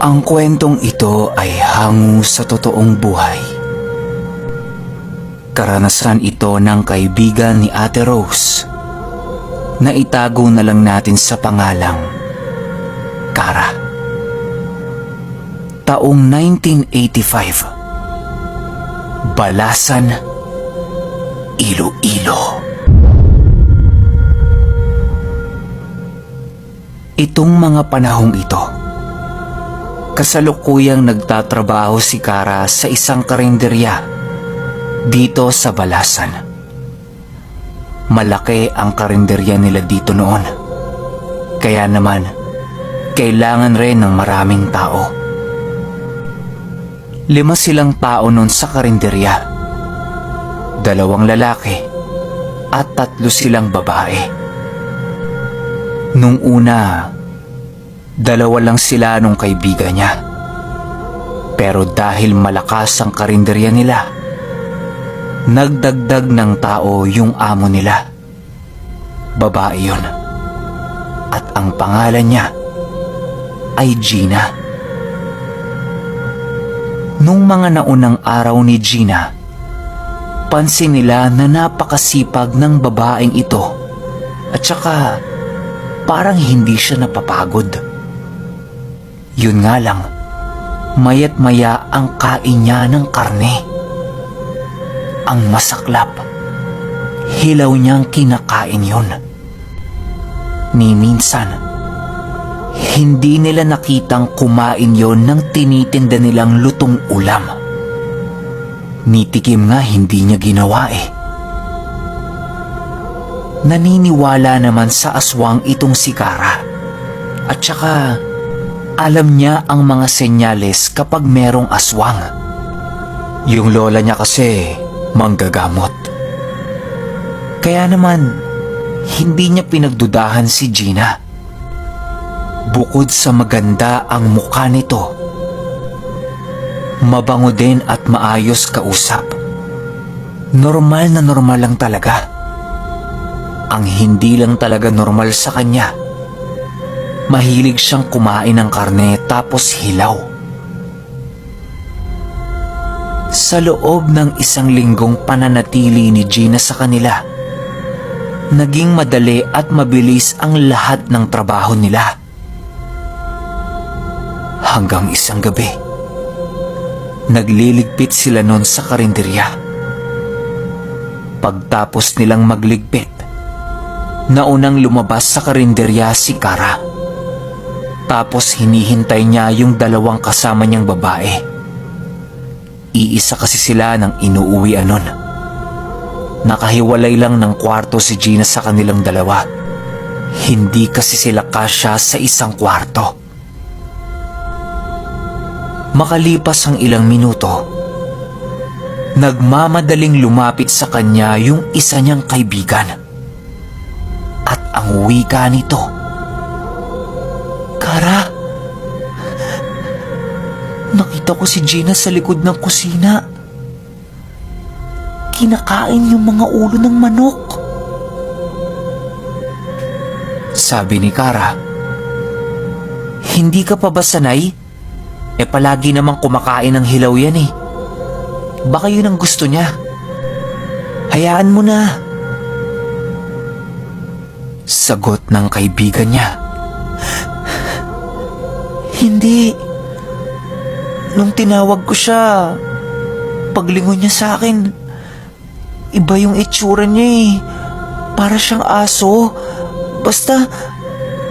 Ang kwentong ito ay hango sa totoong buhay. Karanasan ito ng kaibigan ni Ate Rose na itago na lang natin sa pangalang Kara. Taong 1985. Balasan, Iloilo. Itong mga panahong ito, kasalukuyang nagtatrabaho si Kara sa isang karinderya dito sa Balasan. Malaki ang karinderya nila dito noon. Kaya naman, kailangan rin ng maraming tao. Lima silang tao noon sa karinderya. Dalawang lalaki at tatlo silang babae. Nung una, dalawa lang sila nung kaibigan niya. Pero dahil malakas ang karinderya nila, nagdagdag ng tao yung amo nila. Babae yun. At ang pangalan niya ay Gina. Nung mga naunang araw ni Gina, pansin nila na napakasipag ng babaeng ito at saka parang hindi siya napapagod. Yun nga lang, mayat maya ang kain niya ng karne. Ang masaklap, hilaw niyang kinakain yun. Ni hindi nila nakitang kumain yon ng tinitinda nilang lutong ulam. Nitikim nga hindi niya ginawa eh. Naniniwala naman sa aswang itong si Kara. At saka, alam niya ang mga senyales kapag merong aswang. Yung lola niya kasi, manggagamot. Kaya naman, hindi niya pinagdudahan si Gina. Bukod sa maganda ang mukha nito, mabango din at maayos kausap. Normal na normal lang talaga. Ang hindi lang talaga normal sa kanya. Mahilig siyang kumain ng karne tapos hilaw. Sa loob ng isang linggong pananatili ni Gina sa kanila, naging madali at mabilis ang lahat ng trabaho nila. Hanggang isang gabi, nagliligpit sila noon sa karinderya. Pagtapos nilang magligpit, naunang lumabas sa karinderya si Kara. Tapos hinihintay niya yung dalawang kasama niyang babae. Iisa kasi sila ng inuuwian nun. Nakahiwalay lang ng kwarto si Gina sa kanilang dalawa. Hindi kasi sila kasya sa isang kwarto. Makalipas ang ilang minuto, nagmamadaling lumapit sa kanya yung isa niyang kaibigan at ang wika nito. Kara, nakita ko si Gina sa likod ng kusina. Kinakain yung mga ulo ng manok. Sabi ni Kara, Hindi ka pa ba sanay? Eh palagi namang kumakain ng hilaw yan eh. Baka yun ang gusto niya. Hayaan mo na. Sagot ng kaibigan niya. Hindi. Nung tinawag ko siya, paglingon niya sa akin, iba yung itsura niya eh. Para siyang aso. Basta,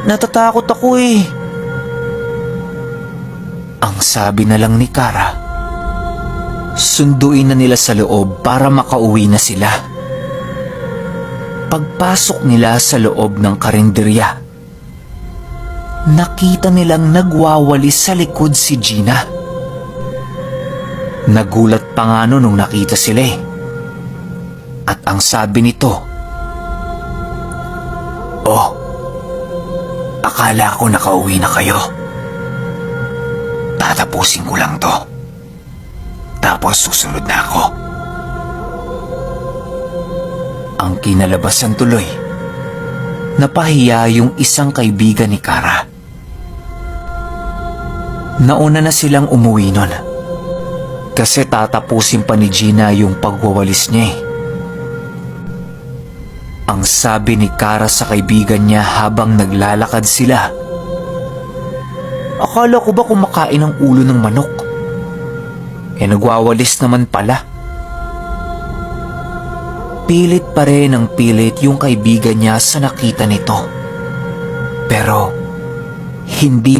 natatakot ako eh. Ang sabi na lang ni Kara, sunduin na nila sa loob para makauwi na sila. Pagpasok nila sa loob ng karinderya, nakita nilang nagwawali sa likod si Gina. Nagulat pa nga no nung nakita sila eh. At ang sabi nito, Oh, akala ko nakauwi na kayo. Tatapusin ko lang to. Tapos susunod na ako. Ang kinalabasan tuloy, napahiya yung isang kaibigan ni Kara. Nauna na silang umuwi nun. Kasi tatapusin pa ni Gina yung pagwawalis niya eh. Ang sabi ni Kara sa kaibigan niya habang naglalakad sila. Akala ko ba kumakain ng ulo ng manok? Eh nagwawalis naman pala. Pilit pa rin ang pilit yung kaibigan niya sa nakita nito. Pero hindi